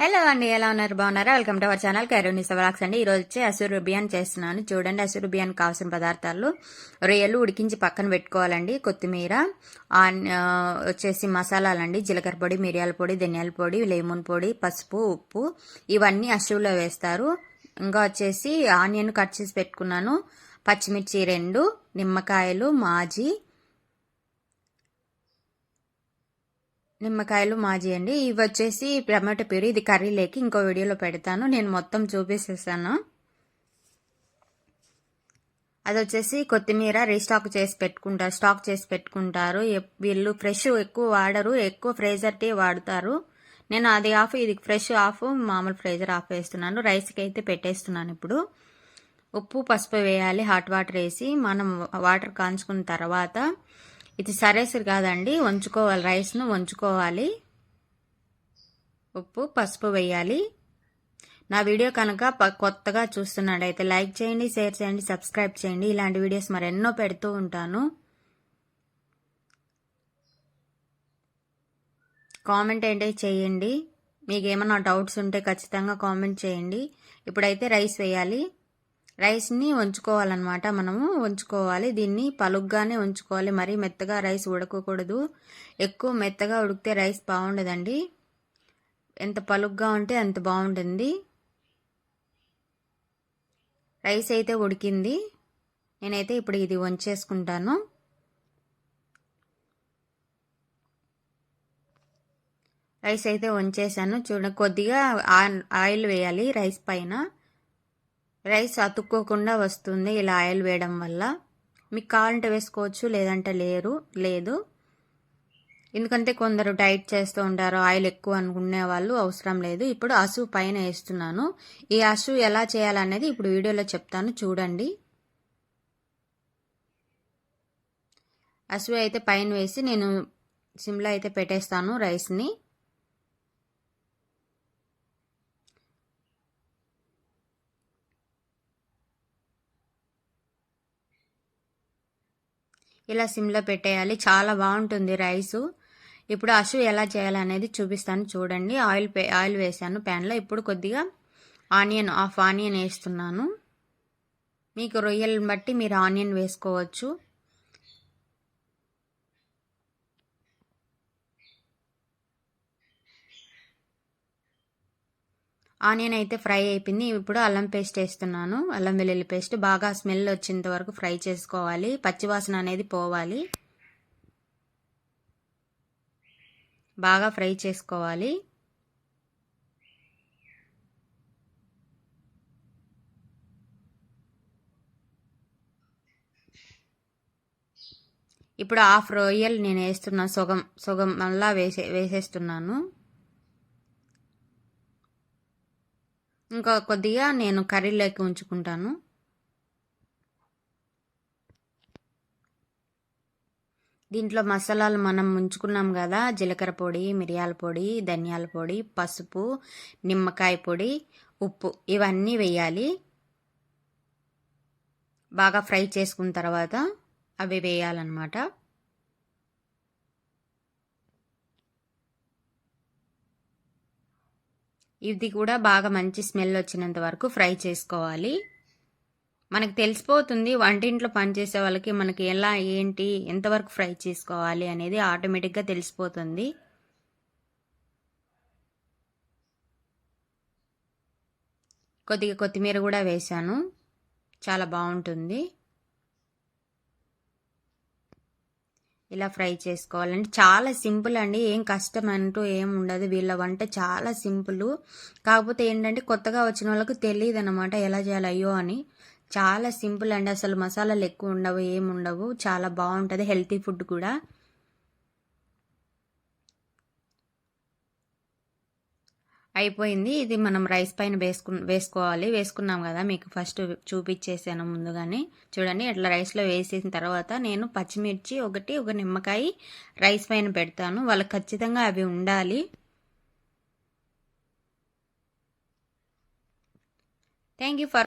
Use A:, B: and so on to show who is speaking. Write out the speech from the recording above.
A: Hello అండి ఎలా ఉన్నారు? బాగున్నారా? వెల్కమ్ టు అవర్ ఛానల్ కైరోనిస్ సవలాక్స్ అండి. ఈరోజు వచ్చి అసూరు బియ్యాన్ని చేస్తున్నాను. చూడండి అసూరు బియ్యానికి కావాల్సిన పదార్థాలు. రొయ్యలు ఉడికించి పక్కన పెట్టుకోవాలండి కొత్తిమీర వచ్చేసి మసాలాలండి జీలకర్ర పొడి మిరియాల పొడి ధనియాల పొడి లెమన్ పొడి పసుపు ఉప్పు ఇవన్నీ అసూలో వేస్తారు. ఇంకా వచ్చేసి ఆనియన్ కట్ చేసి పెట్టుకున్నాను. పచ్చిమిర్చి రెండు నిమ్మకాయలు మాజీ నిమ్మకాయలు మాజీ అండి. ఇవి వచ్చేసి టమాటో ప్యూరీ. ఇది కర్రీ లేకి ఇంకో వీడియోలో పెడతాను. నేను మొత్తం చూపిస్తాను అది వచ్చేసి కొత్తిమీర రీస్టాక్ చేసి పెట్టుకుంటారు స్టాక్ చేసి పెట్టుకుంటారు. వీళ్ళు ఫ్రెష్ ఎక్కువ వాడరు. ఎక్కువ ఫ్రేజర్ టీ వాడతారు. నేను అది ఆఫ్ ఇది ఫ్రెష్ ఆఫ్ మామూలు ఫ్రేజర్ ఆఫ్ వేస్తున్నాను. రైస్కి అయితే పెట్టేస్తున్నాను ఇప్పుడు. ఉప్పు పసుపు వేయాలి. హాట్ వాటర్ వేసి మనం వాటర్ కాంచుకున్న తర్వాత ఇది సరేసరి కాదండి. వంచుకోవాలి. రైస్ను వంచుకోవాలి. ఉప్పు పసుపు వేయాలి. నా వీడియో కనుక కొత్తగా చూస్తున్నాడైతే లైక్ చేయండి షేర్ చేయండి సబ్స్క్రైబ్ చేయండి. ఇలాంటి వీడియోస్ మరెన్నో పెడుతూ ఉంటాను. కామెంట్ ఏంటో చేయండి. మీకు ఏమైనా డౌట్స్ ఉంటే ఖచ్చితంగా కామెంట్ చేయండి. ఇప్పుడైతే రైస్ వేయాలి. రైస్ని ఉంచుకోవాలన్నమాట మనము. ఉంచుకోవాలి దీన్ని పలుగ్గానే ఉంచుకోవాలి మరీ మెత్తగా రైస్ ఉడకకూడదు. ఎక్కువ మెత్తగా ఉడికితే రైస్ బాగుండదండి. ఎంత పలుగ్గా ఉంటే అంత బాగుంటుంది. రైస్ అయితే ఉడికింది. నేనైతే ఇప్పుడు ఇది వంచేసుకుంటాను. రైస్ అయితే వంచేసాను. చూడ కొద్దిగా ఆయిల్ వేయాలి రైస్ పైన. రైస్ అతుక్కోకుండా వస్తుంది ఇలా ఆయిల్ వేయడం వల్ల. మీకు కావాలంటే వేసుకోవచ్చు లేదంటే లేరు లేదు. ఎందుకంటే కొందరు డైట్ చేస్తూ ఉంటారు ఆయిల్ ఎక్కువ అనుకునే వాళ్ళు అవసరం లేదు. ఇప్పుడు అసు పైన వేస్తున్నాను. ఈ అసు ఎలా చేయాలనేది ఇప్పుడు వీడియోలో చెప్తాను చూడండి. అసు అయితే పైన వేసి నేను సిమ్లో అయితే పెట్టేస్తాను రైస్ని. ఇలా సిమ్లో పెట్టేయాలి. చాలా బాగుంటుంది రైసు. ఇప్పుడు అశు ఎలా చేయాలనేది చూపిస్తాను చూడండి. ఆయిల్ ఆయిల్ వేసాను ప్యాన్లో ఇప్పుడు కొద్దిగా ఆనియన్ హాఫ్ ఆనియన్ వేస్తున్నాను. మీకు రొయ్యలను బట్టి మీరు ఆనియన్ వేసుకోవచ్చు. ఆనియన్ అయితే ఫ్రై అయిపోయింది. ఇప్పుడు అల్లం పేస్ట్ వేస్తున్నాను. అల్లం వెల్లుల్లి పేస్ట్ బాగా స్మెల్ వచ్చేంత వరకు ఫ్రై చేసుకోవాలి. పచ్చివాసన అనేది పోవాలి. బాగా ఫ్రై చేసుకోవాలి. ఇప్పుడు హాఫ్ రొయ్యలు నేను వేస్తున్నా సొగం. సొగం మళ్ళా వేసే వేసేస్తున్నాను. ఇంకా కొద్దిగా నేను కర్రీలోకి ఉంచుకుంటాను. దీంట్లో మసాలాలు మనం ఉంచుకున్నాం కదా జీలకర్ర పొడి మిరియాల పొడి ధనియాల పొడి పసుపు నిమ్మకాయ పొడి ఉప్పు ఇవన్నీ వేయాలి. బాగా ఫ్రై చేసుకున్న తర్వాత అవి వేయాలన్నమాట. ఇది కూడా బాగా మంచి స్మెల్ వచ్చినంత వరకు ఫ్రై చేసుకోవాలి. మనకు తెలిసిపోతుంది వంటింట్లో పనిచేసే వాళ్ళకి మనకి ఎలా ఏంటి ఎంతవరకు ఫ్రై చేసుకోవాలి అనేది ఆటోమేటిక్గా తెలిసిపోతుంది. కొద్దిగా కొత్తిమీర కూడా వేశాను. చాలా బాగుంటుంది. ఇలా ఫ్రై చేసుకోవాలండి. చాలా సింపుల్ అండి. ఏం కష్టం అంటూ ఏం ఉండదు. వీళ్ళ వంట చాలా సింపుల్. కాకపోతే ఏంటంటే కొత్తగా వచ్చిన వాళ్ళకు తెలియదు అనమాట ఎలా చేయాలి అయ్యో అని. చాలా సింపుల్ అండి. అసలు మసాలాలు ఎక్కువ ఉండవు ఏముండవు ఉండవు. చాలా బాగుంటుంది. హెల్తీ ఫుడ్ కూడా. అయిపోయింది. ఇది మనం రైస్ పైన వేసుకు వేసుకోవాలి. వేసుకున్నాం కదా మీకు ఫస్ట్ చూపించేసాను ముందుగానే. చూడండి అట్లా రైస్లో వేసేసిన తర్వాత నేను పచ్చిమిర్చి ఒకటి ఒక నిమ్మకాయ రైస్ పైన పెడతాను. వాళ్ళకి ఖచ్చితంగా అవి ఉండాలి. Thank you for